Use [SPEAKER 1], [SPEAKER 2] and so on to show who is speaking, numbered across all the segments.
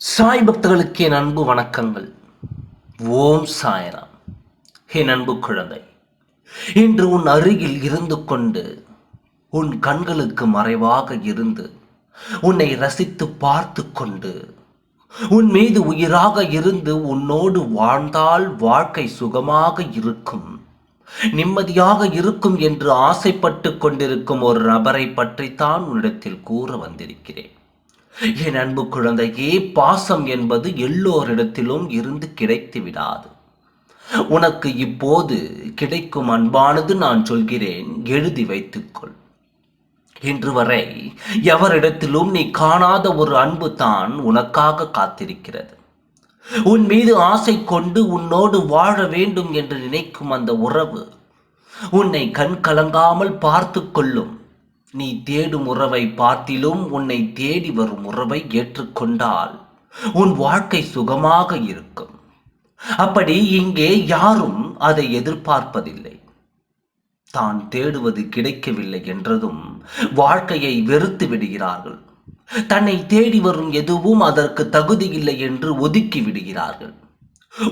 [SPEAKER 1] சாய் பக்தர்களுக்கு என் அன்பு வணக்கங்கள். ஓம் சாய்ராம். என் அன்பு குழந்தை. இன்று உன் அருகில் இருந்து கொண்டு உன் கண்களுக்கு மறைவாக இருந்து உன்னை ரசித்து பார்த்து கொண்டு உன் மீது உயிராக இருந்து உன்னோடு வாழ்ந்தால் வாழ்க்கை சுகமாக இருக்கும். நிம்மதியாக இருக்கும் என்று ஆசைப்பட்டு கொண்டிருக்கும் ஒரு நபரை பற்றித்தான் உன்னிடத்தில் கூற வந்திருக்கிறேன். என் அன்பு குழந்தையே பாசம் என்பது எல்லோரிடத்திலும் இருந்து கிடைத்து விடாது. உனக்கு இப்போது கிடைக்கும் அன்பானது நான் சொல்கிறேன் எழுதி வைத்துக்கொள். இன்று வரை எவரிடத்திலும் நீ காணாத ஒரு அன்பு தான் உனக்காக காத்திருக்கிறது. உன் மீது ஆசை கொண்டு உன்னோடு வாழ வேண்டும் என்று நினைக்கும் அந்த உறவு உன்னை கண் கலங்காமல் பார்த்து கொள்ளும் நீ தேடும் உறவை பார்த்திலும் உன்னை தேடி வரும் உறவை ஏற்றுக்கொண்டால் உன் வாழ்க்கை சுகமாக இருக்கும். அப்படி இங்கே யாரும் அதை எதிர்பார்ப்பதில்லை. தான் தேடுவது கிடைக்கவில்லை என்றதும் வாழ்க்கையை வெறுத்து விடுகிறார்கள். தன்னை தேடி வரும் எதுவும் அதற்கு தகுதியில்லை என்று ஒதுக்கி விடுகிறார்கள்.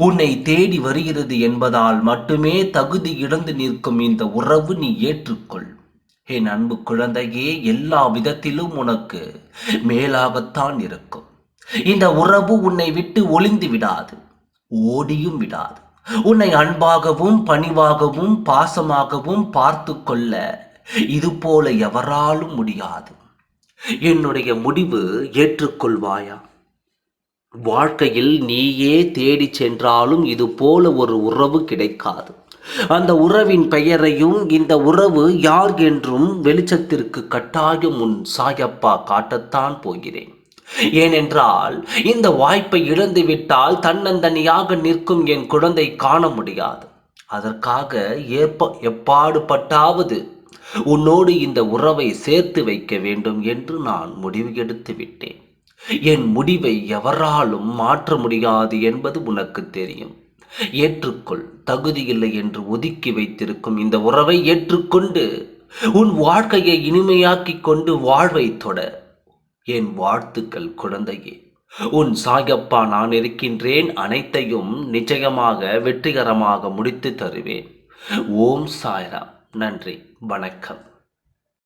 [SPEAKER 1] உன்னை தேடி வருகிறது என்பதால் மட்டுமே தகுதி இழந்து நிற்கும் இந்த உறவு நீ ஏற்றுக்கொள். என் அன்பு குழந்தையே எல்லா விதத்திலும் உனக்கு மேலாகத்தான் இருக்கும். இந்த உறவு உன்னை விட்டு ஒளிந்து விடாது ஓடியும் விடாது. உன்னை அன்பாகவும் பணிவாகவும் பாசமாகவும் பார்த்து கொள்ள இது போல எவராலும் முடியாது. என்னுடைய முடிவு ஏற்றுக்கொள்வாயா? வாழ்க்கையில் நீயே தேடி சென்றாலும் இது போல ஒரு உறவு கிடைக்காது. அந்த உறவின் பெயரையும் இந்த உறவு யார் என்றும் வெளிச்சத்திற்கு கட்டாயம் உன் சாயப்பா காட்டத்தான் போகிறேன். ஏனென்றால் இந்த வாய்ப்பை இழந்துவிட்டால் தன்னந்தனியாக நிற்கும் என் குழந்தை காண முடியாது. அதற்காக ஏற்ப எப்பாடுபட்டாவது உன்னோடு இந்த உறவை சேர்த்து வைக்க வேண்டும் என்று நான் முடிவு எடுத்து விட்டேன். என் முடிவை எவராலும் மாற்ற முடியாது என்பது உனக்கு தெரியும். ஏற்றுக்கொள். தகுதியில்லை என்று ஒதுக்கி வைத்திருக்கும் இந்த உறவை ஏற்றுக்கொண்டு உன் வாழ்க்கையை இனிமையாக்கிக் கொண்டு வாழ்வை தொட. என் வாழ்த்துக்கள் குழந்தையே. உன் சாயப்பா நான் இருக்கின்றேன் அனைத்தையும் நிச்சயமாக வெற்றிகரமாக முடித்து தருவேன். ஓம் சாய்ராம். நன்றி. வணக்கம்.